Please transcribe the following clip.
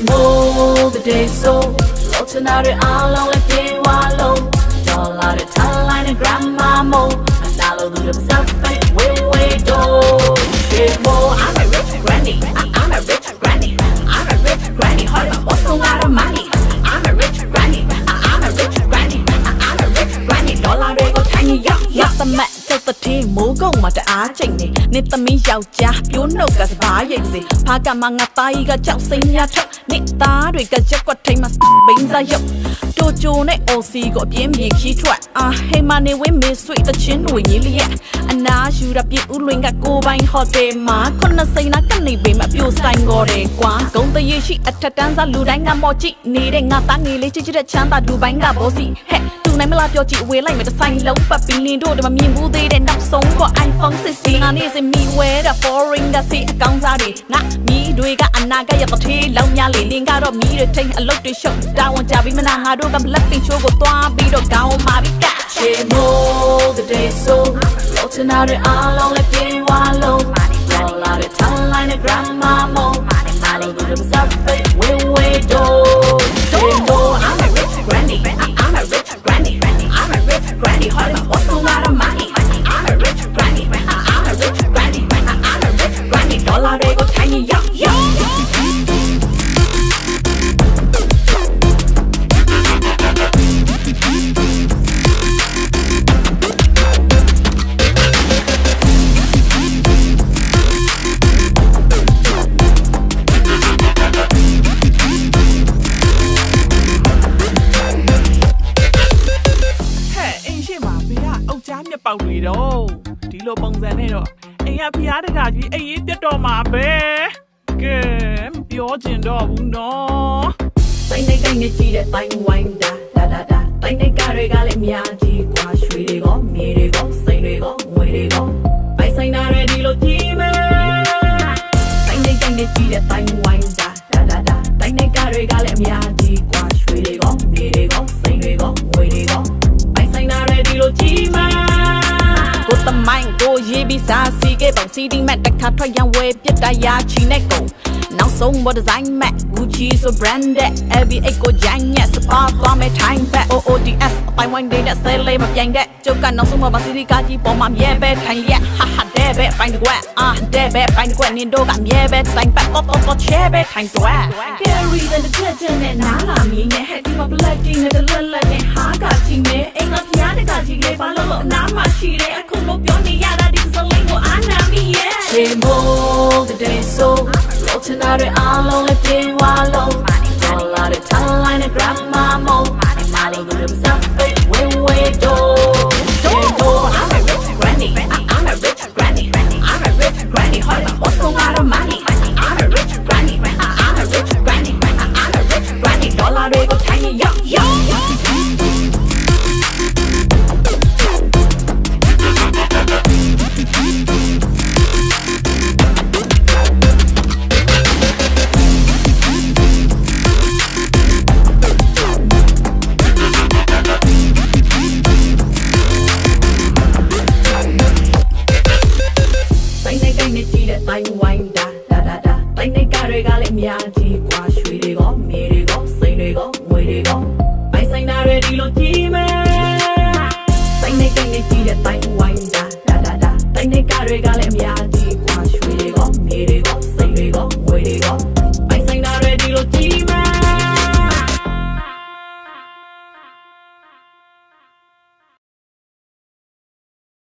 Shame all the day so လောချင်တာတွေအားလုံးလည်းပြေဝါလုံးဒေါ်လာတွေထားလိုက်တဲ့ grandma mo အနာလို့သူတွေစပ်ပဲဝေးဝေးတော့ Shame all I'm a rich granny I- I'm a rich granny I'm a rich granny hold on what's a lot of money I'm a rich granny I- I'm a rich granny I- I'm a rich granny ဒေါ်လာတွေကိုထိုင်ရရ ရသမက် ကျုပ်တတိမိုးကုံမှာတအားချိန်နေနေသမီးယောက်ျားပြိုးနှုတ်ကစပါးရိတ်စီဖာကမငါသားကြီးကကြောက်စိမ့်ရထုတ်နေသားတွေကရက်ကွက်ထိမ်းမှာဘိန်းစားရုပ်တိုဂျိုနဲ့အော်စီကိုအပြင်းပြေခီးထွက်အာဟေမာနေဝင်းမေဆွေတချင်းတွေညီလျက်အနာယူရပြဦးလွင်ကကိုပိုင်ဟိုတယ်မှာခုနှစ်စိန်နာကနေပေမဲ့ပြိုဆိုင်ကောတယ်ကွာဂုံတရရှိအထက်တန်းစားလူတိုင်းကမော်ကြည့်နေတဲ့ငါသားငယ်လေးချစ်ချစ်တဲ့ချမ်းသာဒူပိုင်းကဘောစီဟဲ့ သူနိုင်မလားပြောကြည့်ဝေးလိုက်မယ်တစ်ဆိုင်လုံးပတ်ပြီးလင်းတို့ဒီမှာမြင်ဘူးသေးတဲ့နောက်ဆုံးက iPhone 16ငါနေစမီဝဲတဲ့ foreign ကစီအကောင်းစားတွေငါမီးတွေကအနာကရတသေးလောင်များလေလင်းကတော့မီးတွေထိန်အလုတ်တွေရှုပ်တာဝန်ကြပြီးမနာငါတို့က Blackpink show ကိုသွားပြီးတော့ကောင်းမှာပြီးက Shame all the day so လောချင်တာတွေအားလုံးလည်းပြေဝါလုံးဒေါ်လာတွေထားလိုက်တဲ့ grandma mo အနာလို့သူတွေစပ်ပဲဝေးဝေးတော့ ပေါက်တွေတော့ဒီလိုပုံစံနဲ့တော့အိမ်ကဖျားတကာကြီးအိမ်ရေးပြတ်တော့မှာပဲကဲမပြောကျင်တော့ဘူးနော် တိုင်းနေတိုင်းနေကြည့်တဲ့တိုင်းဝိုင်းတာဒါဒါဒါတိုင်းနေကတွေကလည်းအများကြီးกว่าရွှေတွေကမြေတွေကစိန်တွေကငွေတွေကပိုင်ဆိုင်တာတွေဒီလိုကြီးမဲတိုင်းနေတိုင်းနေကြည့်တဲ့တိုင်းဝိုင်းတာဒါဒါဒါတိုင်းနေကတွေကလည်းအများကြီးกว่าရွှေတွေကမြေတွေကစိန်တွေက ပြီးစားစီကပုံစီဒီမက်တစ်ခါထွက်ရန်ဝဲပြစ်တရာချီနဲ့ကုန်နောက်ဆုံးဘောဒီဇိုင်းမက် Gucci so branded LV8 ကိုဂျန်ညက်စပါသွားမဲ့ time back OODS အပိုင်းဝိုင်းတဲ့ဆဲလေးမပြိုင်တဲ့ကျုပ်ကနောက်ဆုံးမှာစီဒီကာကြီးပေါ်မှာမြဲပဲထိုင်ရက်ဟာဟာတဲ့ပဲပိုင်းကွက်အာတဲ့ပဲပိုင်းကွက်နင်တို့ကမြဲပဲတိုင်ပတ်တော့တော့ချဲပဲထိုင်တွဲ Carry the detergent နဲ့နားလာမီနဲ့ Happy my black tea နဲ့တလက်လက်နဲ့ဟာကချီနဲ့အိမ်ကဖျားတကကြီးလေးဘာလို့လို့အနားမှာရှိတ ချင်တာတွေအားလုံးလည်းပြေဝါလုံး All out of town line and grab my mo မာလီမာလီ good up something တွေကလည်းအများကြီးกว่าရွှေတွေကမြေတွေကစိန်တွေကငွေတွေကပိုင်ဆိုင်တာတွေဒီလိုကြီးမယ်စိန်နေကိနေကြီးတဲ့တိုင်းဝိုင်းတာဒါဒါဒါတိုင်းနေကတွေကလည်းအများ